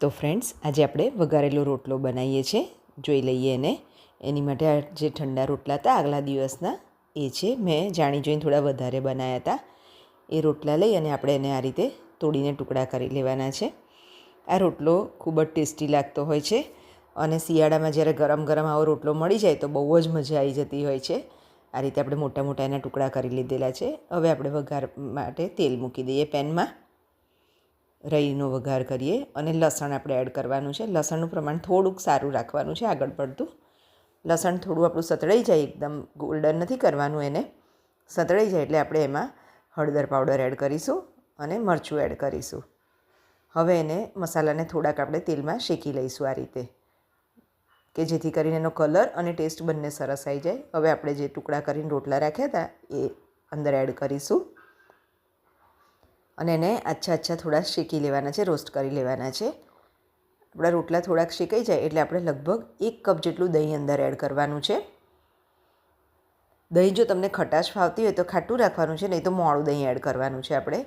તો ફ્રેન્ડ્સ આજે આપણે વઘારેલો રોટલો બનાવીએ છીએ. જોઈ લઈએ એને. એની માટે આ જે ઠંડા રોટલા હતા, આગલા દિવસના, એ છે. મેં જાણી જોઈને થોડા વધારે બનાવ્યા હતા. એ રોટલા લઈ અને આપણે એને આ રીતે તોડીને ટુકડા કરી લેવાના છે. આ રોટલો ખૂબ જ ટેસ્ટી લાગતો હોય છે અને શિયાળામાં જ્યારે ગરમ ગરમ આવો રોટલો મળી જાય તો બહુ જ મજા આવી જતી હોય છે. આ રીતે આપણે મોટા મોટા એના ટુકડા કરી લીધેલા છે. હવે આપણે વઘાર માટે તેલ મૂકી દઈએ પેનમાં. રઈનો વઘાર કરીએ અને લસણ આપણે એડ કરવાનું છે. લસણનું પ્રમાણ થોડુંક સારું રાખવાનું છે આગળ પડતું. લસણ થોડું આપણું સતળાઈ જાય, એકદમ ગોલ્ડન નથી કરવાનું એને. સતળાઈ જાય એટલે આપણે એમાં હળદર પાવડર એડ કરીશું અને મરચું એડ કરીશું. હવે એને મસાલાને થોડાક આપણે તેલમાં શેકી લઈશું આ રીતે. કે જેથી કરીને એનો કલર અને ટેસ્ટ બંને સરસ આવી જાય. હવે આપણે જે ટુકડા કરીને રોટલા રાખ્યા હતા, એ અંદર એડ કરીશું. અને એને આછા આછા થોડા શેકી લેવાના છે, રોસ્ટ કરી લેવાના છે. આપણા રોટલા થોડાક શેકાઈ જાય એટલે આપણે લગભગ એક કપ જેટલું દહીં અંદર એડ કરવાનું છે. દહીં જો તમને ખટાશ ફાવતી હોય તો ખાટું રાખવાનું છે, નહીં તો મોડું દહીં એડ કરવાનું છે આપણે.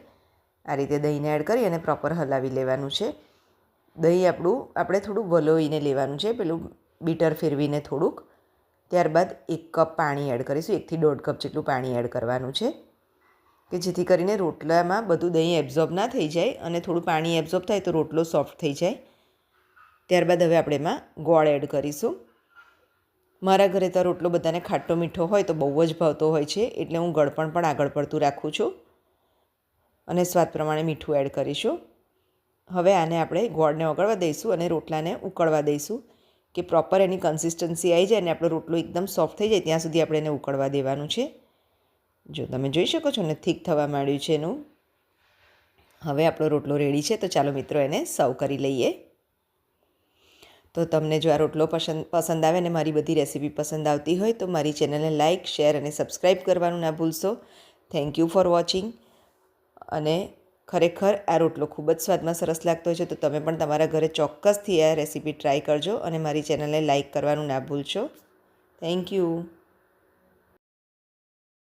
આ રીતે દહીંને એડ કરી અને પ્રોપર હલાવી લેવાનું છે. દહીં આપણું, આપણે થોડું વલોવીને લેવાનું છે, પેલું બીટર ફેરવીને થોડુંક. ત્યારબાદ એક કપ પાણી એડ કરીશું, એકથી દોઢ કપ જેટલું પાણી એડ કરવાનું છે. કે જેથી કરીને રોટલામાં બધું દહીં એબ્ઝોર્બ ના થઈ જાય અને થોડું પાણી એબ્ઝોર્બ થાય તો રોટલો સોફ્ટ થઈ જાય. ત્યારબાદ હવે આપણે એમાં ગોળ એડ કરીશું. મારા ઘરે તો રોટલો બધાને ખાટો મીઠો હોય તો બહુ જ ભાવતો હોય છે, એટલે હું ગળપણ પણ આગળ પડતું રાખું છું. અને સ્વાદ પ્રમાણે મીઠું એડ કરીશું. હવે આને આપણે ગોળને ઓગળવા દઈશું અને રોટલાને ઉકળવા દઈશું. કે પ્રોપર એની કન્સિસ્ટન્સી આવી જાય અને આપણો રોટલો એકદમ સોફ્ટ થઈ જાય, ત્યાં સુધી આપણે એને ઉકળવા દેવાનું છે. જો તમે જોઈ શકો છો ને થીક થવા માંડ્યું છે એનું. હવે આપણો રોટલો રેડી છે, તો ચાલો મિત્રો એને સર્વ કરી લઈએ. તો તમને જો આ રોટલો પસંદ પસંદ આવે ને, મારી બધી રેસીપી પસંદ આવતી હોય, તો મારી ચેનલને લાઇક શેર અને સબસ્ક્રાઈબ કરવાનું ના ભૂલશો. થેન્ક યુ ફોર વોચિંગ અને ખરેખર આ રોટલો ખૂબ જ સ્વાદમાં સરસ લાગતો છે, તો તમે પણ તમારા ઘરે ચોક્કસથી આ રેસીપી ટ્રાય કરજો અને મારી ચેનલને લાઇક કરવાનું ના ભૂલશો. Thank you